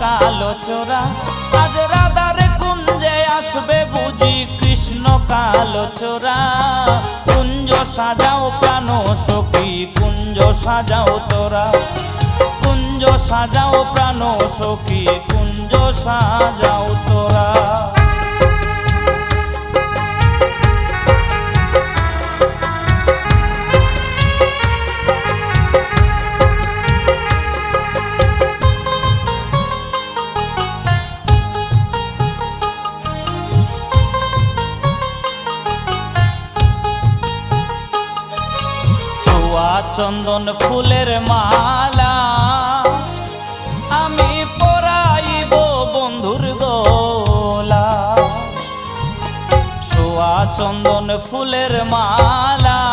কালো চোরা। আজ রাধার কুঞ্জে আসবে বুঝি কৃষ্ণ কালো চোরা। কুঞ্জ সাজাও প্রাণ সখী, কুঞ্জ সাজাও তোরা। কুঞ্জ সাজাও প্রাণ সখী, কুঞ্জ সাজাও চন্দন ফুলের মালা। আমি পরাইব বন্ধুর গোলা। সোয়া চন্দন ফুলের মালা।